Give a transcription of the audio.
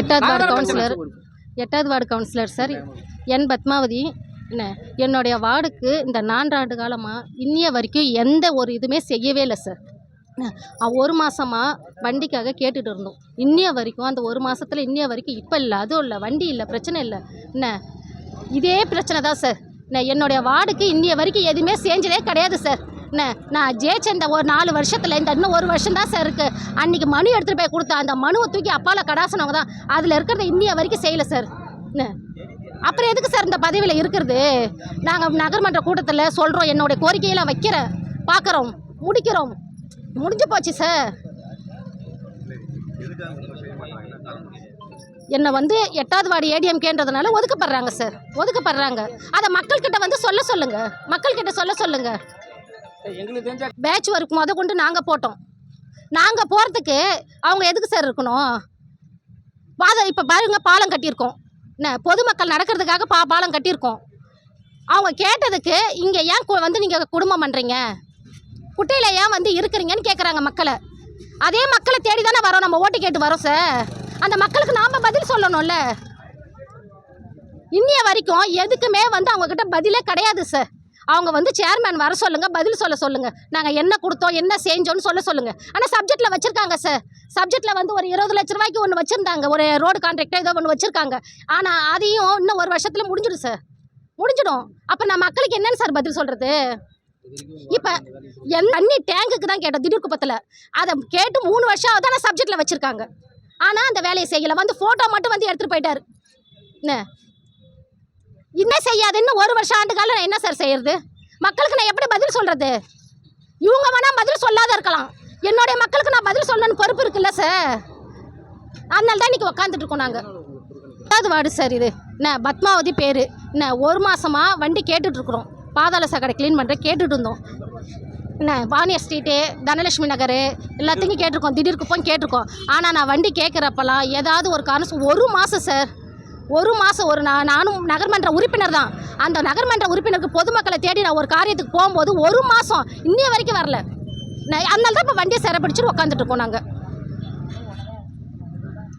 எட்டாவது ward councillor எட்டாவது ward councillor sir N Padmavathi என்ன என்னுடைய வார்டுக்கு இந்த நான்காண்டு காலமாக இன்னிய வரைக்கும் எந்த ஒரு இதுவுமே செய்யவே இல்லை சார் ஒரு மாதமாக வண்டிக்காக கேட்டுட்டு இருந்தோம். இன்னிய வரைக்கும் அந்த ஒரு மாதத்தில் இன்னிய வரைக்கும் இப்போ இல்லை அதுவும் இல்லை வண்டி இல்லை பிரச்சனை இல்லை. என்ன இதே பிரச்சனை தான் சார் என்ன என்னுடைய வார்டுக்கு இன்னிய வரைக்கும் எதுவுமே செஞ்சதே கிடையாது சார் என்ன நான் ஜெயிச்ச இந்த ஒரு நாலு வருஷத்தில் இந்த இன்னும் ஒரு வருஷம் தான் சார் இருக்குது அன்றைக்கி மனு எடுத்துகிட்டு போய் கொடுத்தா அந்த மனுவை தூக்கி அப்பால கடாசினவங்க தான். அதில் இருக்கிறத இன்னிய வரைக்கும் செய்யலை சார் என்ன? அப்புறம் எதுக்கு சார் இந்த பதவியில் இருக்கிறது? நாங்கள் நகர்மன்ற கூட்டத்தில் சொல்கிறோம் என்னுடைய கோரிக்கையெல்லாம் வைக்கிறேன். பார்க்குறோம் முடிக்கிறோம். முடிஞ்சு போச்சு சார் என்னை வந்து எட்டாவது வார்டு ஏடிஎம்கேன்றதுனால ஒதுக்கப்படுறாங்க சார் ஒதுக்கப்படுறாங்க. அதை மக்கள்கிட்ட வந்து சொல்ல சொல்லுங்கள் மக்கள்கிட்ட சொல்ல சொல்லுங்கள் பேட்ச் ஒர்க் முத கொண்டு நாங்கள் போட்டோம். நாங்கள் போகிறதுக்கு அவங்க எதுக்கு சார் இருக்கணும்? பாதை இப்போ பாருங்க பாலம் கட்டியிருக்கோம். என்ன பொதுமக்கள் நடக்கிறதுக்காக பா பாலம் கட்டியிருக்கோம். அவங்க கேட்டதுக்கு இங்கே ஏன் கு- வந்து நீங்கள் குடும்பம் பண்ணுறீங்க குட்டையில் ஏன் வந்து இருக்கிறீங்கன்னு கேட்குறாங்க மக்களை. அதே மக்களை தேடி தானே வரோம் நம்ம ஓட்டு கேட்டு வரோம் சார் அந்த மக்களுக்கு நாம் பதில் சொல்லணும்ல. இன்னிய வரைக்கும் எதுக்குமே வந்து அவங்கக்கிட்ட பதிலே கிடையாது சார் அவங்க வந்து சேர்மேன் வர சொல்லுங்க பதில் சொல்ல சொல்லுங்க. நாங்கள் என்ன கொடுத்தோம் என்ன செஞ்சோன்னு சொல்ல சொல்லுங்க. ஆனால் சப்ஜெக்டில் வச்சிருக்காங்க சார் சப்ஜெக்டில் வந்து ஒரு இருபது லட்ச ரூபாய்க்கு ஒன்று வச்சுருந்தாங்க. ஒரு ரோடு கான்ட்ராக்டர் ஏதோ ஒன்று வச்சிருக்காங்க. ஆனால் அதையும் இன்னும் ஒரு வருஷத்தில் முடிஞ்சிடும் சார் முடிஞ்சிடும். அப்போ நான் மக்களுக்கு என்னன்னு சார் பதில் சொல்றது? இப்போ என் தண்ணி டேங்குக்கு தான் கேட்டோம் திடீர் குப்பத்தில். அதை கேட்டு மூணு வருஷம் ஆகுது ஆனால் சப்ஜெக்டில் வச்சுருக்காங்க. ஆனால் அந்த வேலையை செய்யலை. வந்து ஃபோட்டோ மட்டும் வந்து எடுத்துகிட்டு போயிட்டார். என்ன? என்ன செய்யாதுன்னு ஒரு வருஷம் ஆண்டு காலம் நான் என்ன சார் செய்யறது? மக்களுக்கு நான் எப்படி பதில் சொல்கிறது இவங்க வேணால் பதில் சொல்லாத இருக்கலாம். என்னுடைய மக்களுக்கு நான் பதில் சொல்லணும்னு பொறுப்பு இருக்குல்ல சார் அதனால தான் இன்றைக்கி உக்காந்துட்டு இருக்கோம் நாங்கள் எட்டாவது வார்டு சார் இது? என்ன பத்மாவதி பேர். என்ன ஒரு மாதமாக வண்டி கேட்டுட்ருக்குறோம் பாதாள சாக்கடை க்ளீன் பண்ணுற கேட்டுட்டு இருந்தோம். என்ன வாணியர் ஸ்ட்ரீட்டு தனலட்சுமி நகர் எல்லாத்தையும் கேட்டிருக்கோம். திடீர் குப்பம் கேட்டிருக்கோம். ஆனால் நான் வண்டி கேட்குறப்பெல்லாம் ஏதாவது ஒரு காரணம் ஒரு மாதம் சார் ஒரு மாதம் ஒரு நான் நானும் நகர்மன்ற உறுப்பினர் தான். அந்த நகர்மன்ற உறுப்பினருக்கு பொதுமக்களை தேடி நான் ஒரு காரியத்துக்கு போகும்போது ஒரு மாதம் இன்னைய வரைக்கும் வரல. நான் அதனால தான் இப்போ வண்டியை சிறப்பிடிச்சிட்டு உட்காந்துட்டு இருக்கோம் நாங்கள்